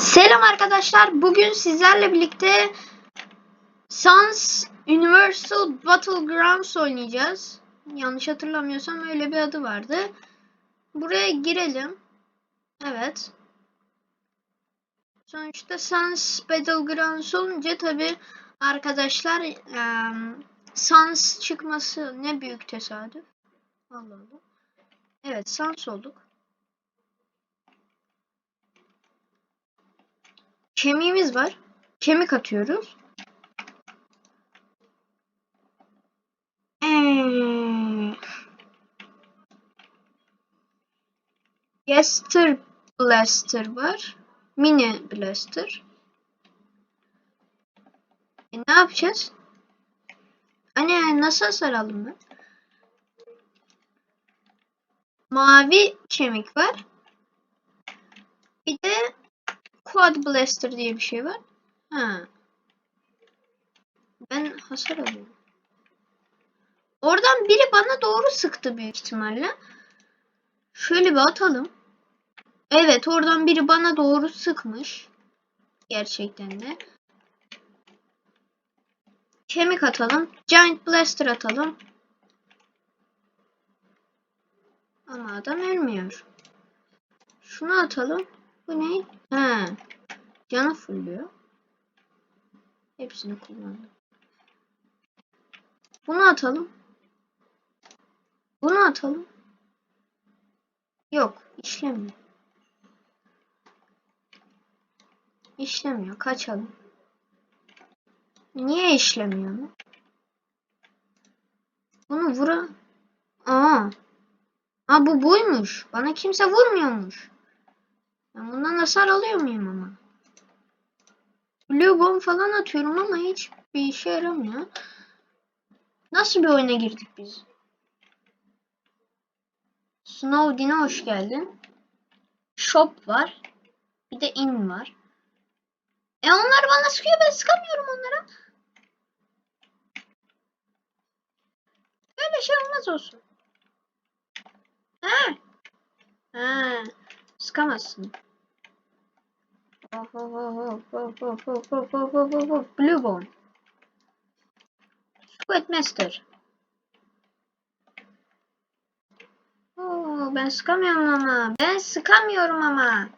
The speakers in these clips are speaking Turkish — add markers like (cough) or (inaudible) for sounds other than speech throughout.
Selam arkadaşlar. Bugün sizlerle birlikte Sans Universal Battlegrounds oynayacağız. Yanlış hatırlamıyorsam öyle bir adı vardı. Buraya girelim. Evet. Sonuçta Sans Battlegrounds olunca tabi arkadaşlar em, Sans çıkması ne büyük tesadüf. Allah Allah. Evet Sans olduk. Kemiğimiz var. Kemik atıyoruz. Ee, Gaster Blaster var. Mini Blaster. E, ne yapacağız? Anne nasıl hasar aldım ben? Mavi kemik var. Bir de Quad Blaster diye bir şey var. Ha. Ben hasar alıyorum. Oradan biri bana doğru sıktı büyük ihtimalle. Şöyle bir atalım. Evet oradan biri bana doğru sıkmış. Gerçekten de. Kemik atalım. Giant Blaster atalım. Ama adam ölmüyor. Şunu atalım. Bu ne? He. Canı fulluyor. Hepsini kullandım. Bunu atalım. Bunu atalım. Yok. işlemiyor. İşlemiyor. Kaçalım. Niye işlemiyor mu? Bunu vura... Aa. Aa bu buymuş. Bana kimse vurmuyormuş. Ben bundan hasar alıyor muyum ama? Blue bomb falan atıyorum ama hiç bir işe yaramıyor. Nasıl bir oyuna girdik biz? Snowdin'e hoş geldin. Shop var. Bir de in var. E onlar bana sıkıyor ben sıkamıyorum onlara. Böyle şey olmaz olsun. Ha. Ha. Sıkamazsın. Blue Bone. Squid Master. Oo, ben sıkamıyorum ama. Ben sıkamıyorum ama.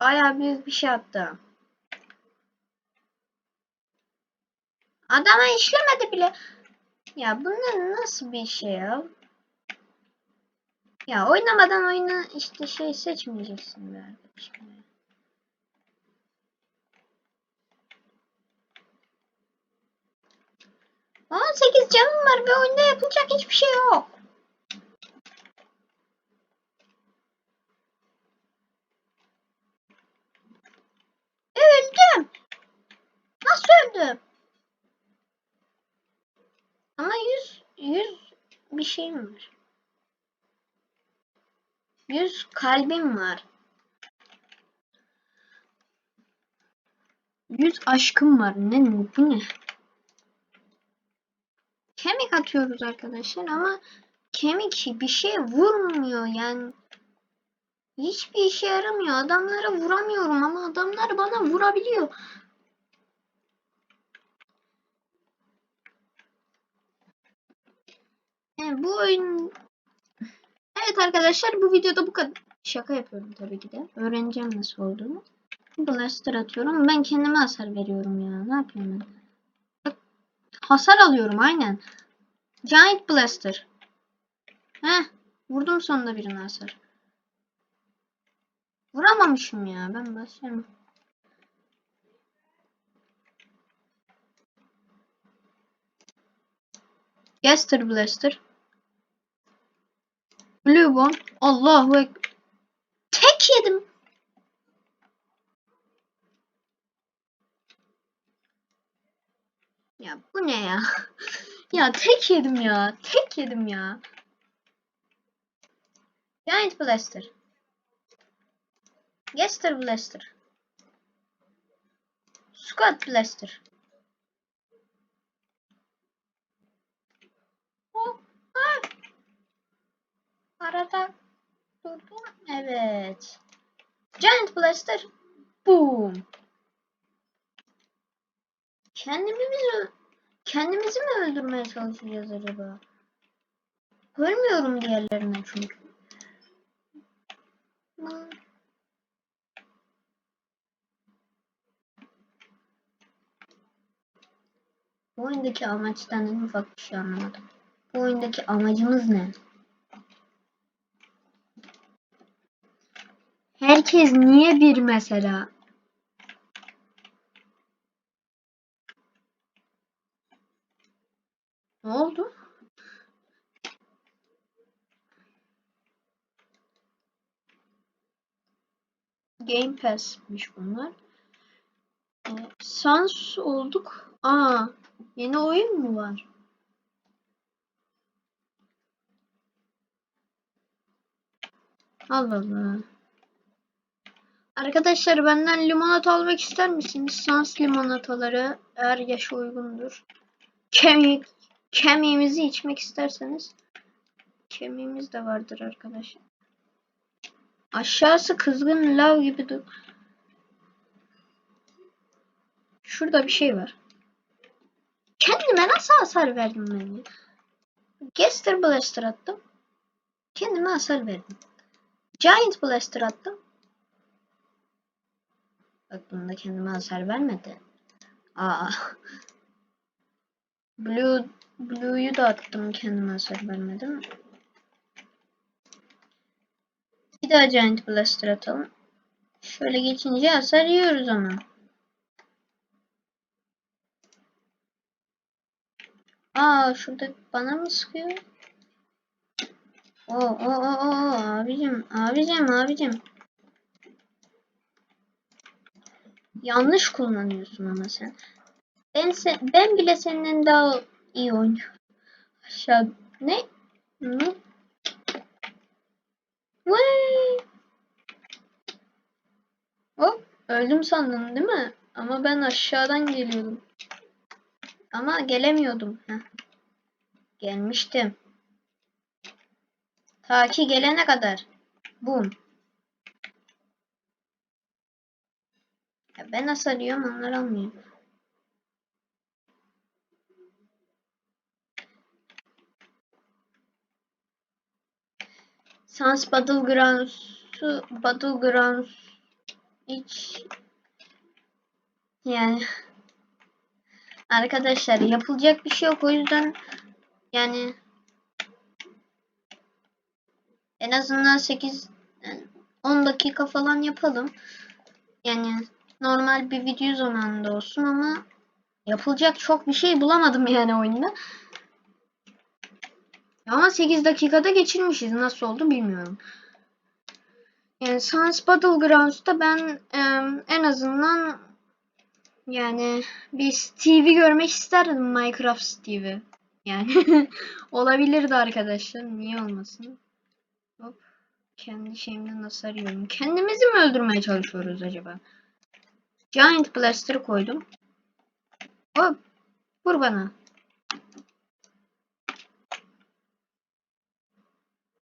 Bayağı büyük bir şey attı. Adama işlemedi bile. Ya bunlar nasıl bir şey ya? Ya oynamadan oyunu işte şey seçmeyeceksin be. Ya. On sekiz canım var ve oyunda yapılacak hiçbir şey yok. Öldüm. Nasıl öldüm? Ama yüz, yüz bir şeyim var. Yüz kalbim var. Yüz aşkım var. Ne bu ne? Atıyoruz arkadaşlar ama kemik bir şey vurmuyor yani. Hiçbir işe yaramıyor. Adamlara vuramıyorum ama adamlar bana vurabiliyor. Yani bu oyun Evet arkadaşlar bu videoda bu kadar. Şaka yapıyorum tabii ki de. Öğreneceğim nasıl olduğunu. Blaster atıyorum. Ben kendime hasar veriyorum ya. Ne yapıyorum ben? Hasar alıyorum aynen. Giant Blaster. Heh. Vurdum sonunda birine hasar. Vuramamışım ya. Ben basıyorum. Gaster Blaster. Blue Bomb. Allahu Ek. Tek yedim. Ya bu ne ya? (laughs) ya tek yedim ya. Tek yedim ya. Giant Blaster. Gaster Blaster. Squad Blaster. Arada durdu. Evet. Giant Blaster. Boom. Kendimizi kendimizi mi öldürmeye çalışacağız acaba? Görmüyorum diğerlerine çünkü. Bu oyundaki amaçtan en ufak bir şey anlamadım. Bu oyundaki amacımız ne? Herkes niye bir mesela? Ne oldu? Game Pass'miş bunlar. Ee, Sans olduk. Aa, yeni oyun mu var? Allah Allah. Arkadaşlar benden limonata almak ister misiniz? Sans limonataları eğer yaşa uygundur. Kemik, kemiğimizi içmek isterseniz kemiğimiz de vardır arkadaşlar. Aşağısı kızgın lav gibi dur. Şurada bir şey var. Kendime nasıl hasar verdim ben ya? Gaster Blaster attım. Kendime hasar verdim. Giant Blaster attım. Bak bunda kendime hasar vermedi. Aa. Blue Blue'yu da attım kendime hasar vermedim. Bir daha Giant Blaster atalım. Şöyle geçince hasar yiyoruz ama. Aa şurada bana mı sıkıyor? Oo o o o abicim abicim abicim. Yanlış kullanıyorsun ama sen. Ben se ben bile senden daha iyi oynuyorum. Aşağı ne? Hı? Vay! Hop öldüm sandın değil mi? Ama ben aşağıdan geliyordum. Ama gelemiyordum. Heh. Gelmiştim. Ta ki gelene kadar. Bum. Ya ben nasıl alıyorum onlar almıyor. Sans Battlegrounds'u Battlegrounds hiç yani (laughs) arkadaşlar yapılacak bir şey yok o yüzden yani en azından 8 yani 10 dakika falan yapalım. Yani normal bir video zamanında olsun ama yapılacak çok bir şey bulamadım yani oyunda. Ama 8 dakikada geçirmişiz. Nasıl oldu bilmiyorum. Yani Sans Battlegrounds'ta ben e, en azından yani bir Steve'i görmek isterdim Minecraft Steve'i. Yani (laughs) olabilirdi arkadaşlar. Niye olmasın? Hop. Kendi şeyimden nasıl arıyorum? Kendimizi mi öldürmeye çalışıyoruz acaba? Giant Blaster koydum. Hop. Vur bana.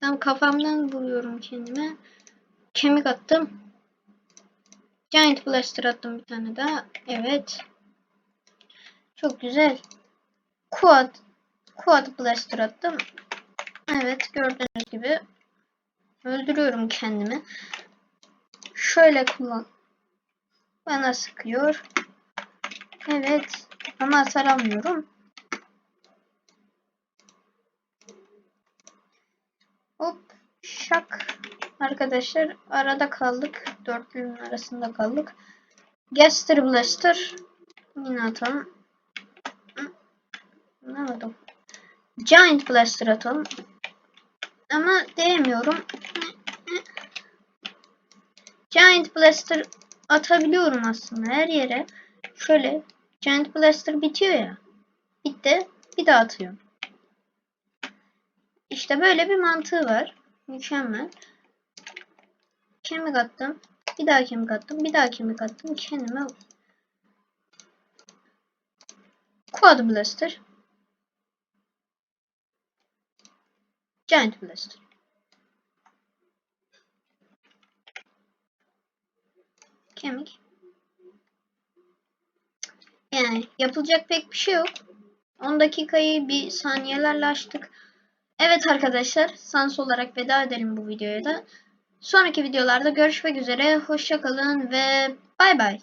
Tam kafamdan vuruyorum kendime. Kemik attım. Giant Blaster attım bir tane daha. Evet. Çok güzel. Quad. Quad Blaster attım. Evet gördüğünüz gibi. Öldürüyorum kendimi. Şöyle kullan. Bana sıkıyor. Evet. Ama hasar almıyorum. Hop. Şak. Arkadaşlar arada kaldık. Dörtlünün arasında kaldık. Gaster Blaster. Yine atalım. Ne oldu? Giant Blaster atalım. Ama değmiyorum. Giant Blaster atabiliyorum aslında her yere. Şöyle Giant Blaster bitiyor ya. Bitti. Bir daha atıyorum. İşte böyle bir mantığı var. Mükemmel. Kemik attım. Bir daha kemik attım. Bir daha kemik attım. Kendime Quad Blaster. Giant Blaster. Kemik. Yani yapılacak pek bir şey yok. 10 dakikayı bir saniyelerle açtık. Evet arkadaşlar sans olarak veda edelim bu videoya da. Sonraki videolarda görüşmek üzere. Hoşçakalın ve bay bay.